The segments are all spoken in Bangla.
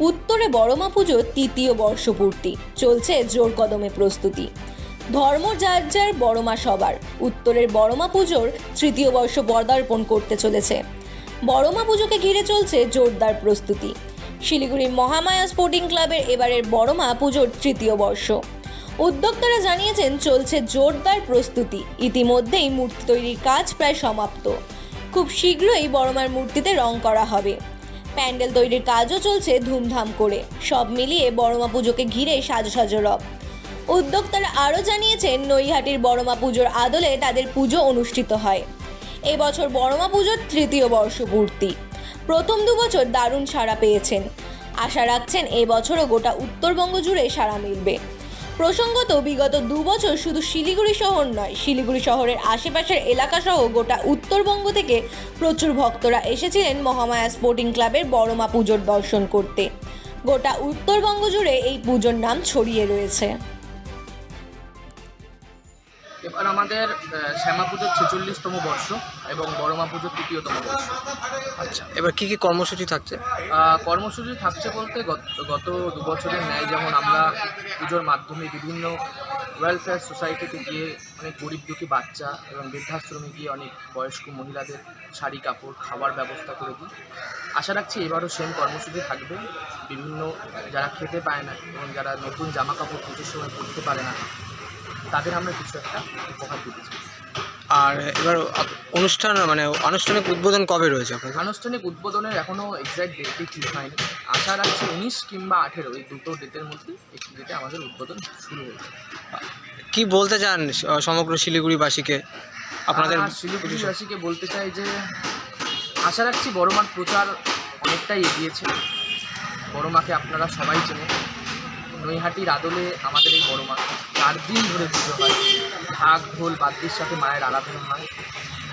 উত্তরে বড়মা পুজোর তৃতীয় বর্ষপূর্তি। চলছে জোর কদমে প্রস্তুতি। ধর্ম যার যার, বড়মা সবার। উত্তরের বড়মা পুজোর তৃতীয় বর্ষ পদার্পণ করতে চলেছে। বড়মা পুজোকে ঘিরে চলছে জোরদার প্রস্তুতি। শিলিগুড়ির মহামায়া স্পোর্টিং ক্লাবের এবারের বড়মা পুজোর তৃতীয় বর্ষ। উদ্যোক্তারা জানিয়েছেন, চলছে জোরদার প্রস্তুতি। ইতিমধ্যেই মূর্তি তৈরির কাজ প্রায় সমাপ্ত। খুব শীঘ্রই বড়মার মূর্তিতে রং করা হবে। প্যান্ডেল তৈরির কাজও চলছে ধুমধাম করে। সব মিলিয়ে বড়মা পুজোকে ঘিরে সাজো সাজো রব। উদ্যোক্তারা আরও জানিয়েছেন, নৈহাটির বড়মা পুজোর আদলে তাদের পুজো অনুষ্ঠিত হয়। এবছর বড়মা পুজোর তৃতীয় বর্ষপূর্তি। প্রথম দু বছর দারুণ সাড়া পেয়েছেন। আশা রাখছেন এবছরও গোটা উত্তরবঙ্গ জুড়ে সাড়া মিলবে। প্রসঙ্গত, বিগত দু বছর শুধু শিলিগুড়ি শহর নয়, শিলিগুড়ি শহরের আশেপাশের এলাকাসহ গোটা উত্তরবঙ্গ থেকে প্রচুর ভক্তরা এসেছিলেন মহামায়া স্পোর্টিং ক্লাবের বড়মা পুজোর দর্শন করতে। গোটা উত্তরবঙ্গ জুড়ে এই পুজোর নাম ছড়িয়ে রয়েছে। এবার আমাদের শ্যামা পুজোর ছেচল্লিশতম বর্ষ এবং বড়মা পুজোর তৃতীয়তম বর্ষ। আচ্ছা এবার কি কি কর্মসূচি থাকছে? কর্মসূচি থাকছে বলতে গত- গত দু বছরের ন্যায় যেমন আমরা পুজোর মাধ্যমে বিভিন্ন ওয়েলফেয়ার সোসাইটিতে গিয়ে অনেক গরিব দুঃখী বাচ্চা এবং বৃদ্ধাশ্রমে গিয়ে অনেক বয়স্ক মহিলাদের শাড়ি কাপড় খাবার ব্যবস্থা করে দিই। আশা রাখছি এবারও সেম কর্মসূচি থাকবে। বিভিন্ন যারা খেতে পায় না এবং যারা নতুন জামা কাপড় পুজোর সময় পরতে পারে না তাদের আমরা কিছু একটা উপহার দিতে চাই। আর এবার অনুষ্ঠান মানে আনুষ্ঠানিক উদ্বোধন কবে রয়েছে আপনাদের? আনুষ্ঠানিক উদ্বোধনের এখনও এক্সাক্ট ডেটটি ঠিক হয়নি। আশা রাখছি উনিশ কিংবা আঠেরো এই দুটো ডেটের মধ্যে একটি ডেটে আমাদের উদ্বোধন শুরু হয়েছে কি বলতে চান সমগ্র শিলিগুড়িবাসীকে? আপনাদের শিলিগুড়িবাসীকে বলতে চাই যে আশা রাখছি বড় মার প্রচার অনেকটাই এগিয়েছে। বড় মাকে আপনারা সবাই চেনেন। নৈহাটির আদলে আমাদের এই বড় মা চার দিন ধরে পুজো হয়। ঢাক ঢোল, বাদ্যের সাথে মায়ের আরাধনা হয়।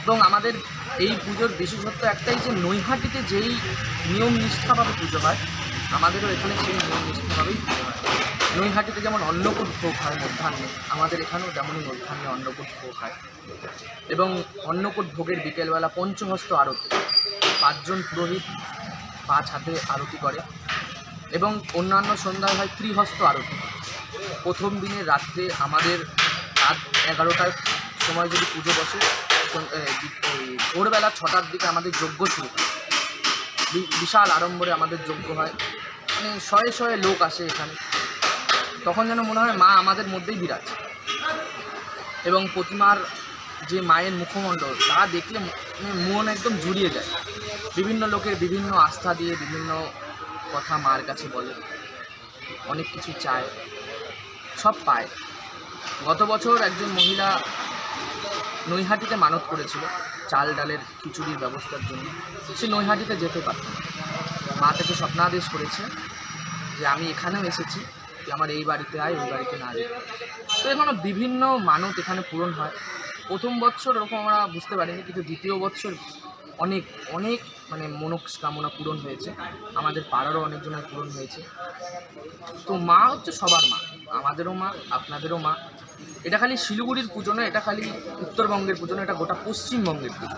এবং আমাদের এই পুজোর বিশেষত্ব একটাই যে নৈহাটিতে যেই নিয়ম নিষ্ঠাভাবে পুজো হয়, আমাদেরও এখানে সেই নিয়ম নিষ্ঠাভাবেই পুজো হয়। নৈহাটিতে যেমন অন্নকূট ভোগ হয় মধ্যাহ্নে, আমাদের এখানেও তেমনই মধ্যাহ্নে অন্নকূট ভোগ হয়। এবং অন্নকূট ভোগের বিকেলবেলা পঞ্চহস্ত আরতি, পাঁচজন পুরোহিত পাঁচ হাতে আরতি করে। এবং অন্যান্য সন্ধ্যায় হয় ত্রিহস্ত আরতি। প্রথম দিনের রাত্রে আমাদের রাত এগারোটার সময় যদি পুজো বসে ভোরবেলা ছটার দিকে আমাদের যজ্ঞ শুরু বিশাল আড়ম্বরে আমাদের যজ্ঞ হয়। মানে শয়ে শয়ে লোক আসে এখানে। তখন যেন মনে হয় মা আমাদের মধ্যেই বিরাজ। এবং প্রতিমার যে মায়ের মুখমণ্ডল, তা দেখলে মানে মন একদম জুড়িয়ে যায়। বিভিন্ন লোকের বিভিন্ন আস্থা দিয়ে বিভিন্ন কথা মার কাছে বলে। অনেক কিছু চায়। সব পায়। গত বছর একজন মহিলা নৈহাটিতে মানত করেছিল চাল ডালের খিচুড়ির ব্যবস্থার জন্য। সে নৈহাটিতে যেতে পারত। মা তাকে স্বপ্নাদেশ করেছে যে আমি এখানেও এসেছি যে আমার এই বাড়িতে আয়, ওই বাড়িতে না যেতে। তো এখনও বিভিন্ন মানত এখানে পূরণ হয়। প্রথম বছর ওরকম আমরা বুঝতে পারিনি, কিন্তু দ্বিতীয় বছর অনেক অনেক মানে মনস্কামনা পূরণ হয়েছে। আমাদের পাড়ারও অনেকজনের পূরণ হয়েছে। তো মা হচ্ছে সবার মা। আমাদেরও মা, আপনাদেরও মা। এটা খালি শিলিগুড়ির পুজো না এটা খালি উত্তরবঙ্গের পুজো না এটা গোটা পশ্চিমবঙ্গের পুজো।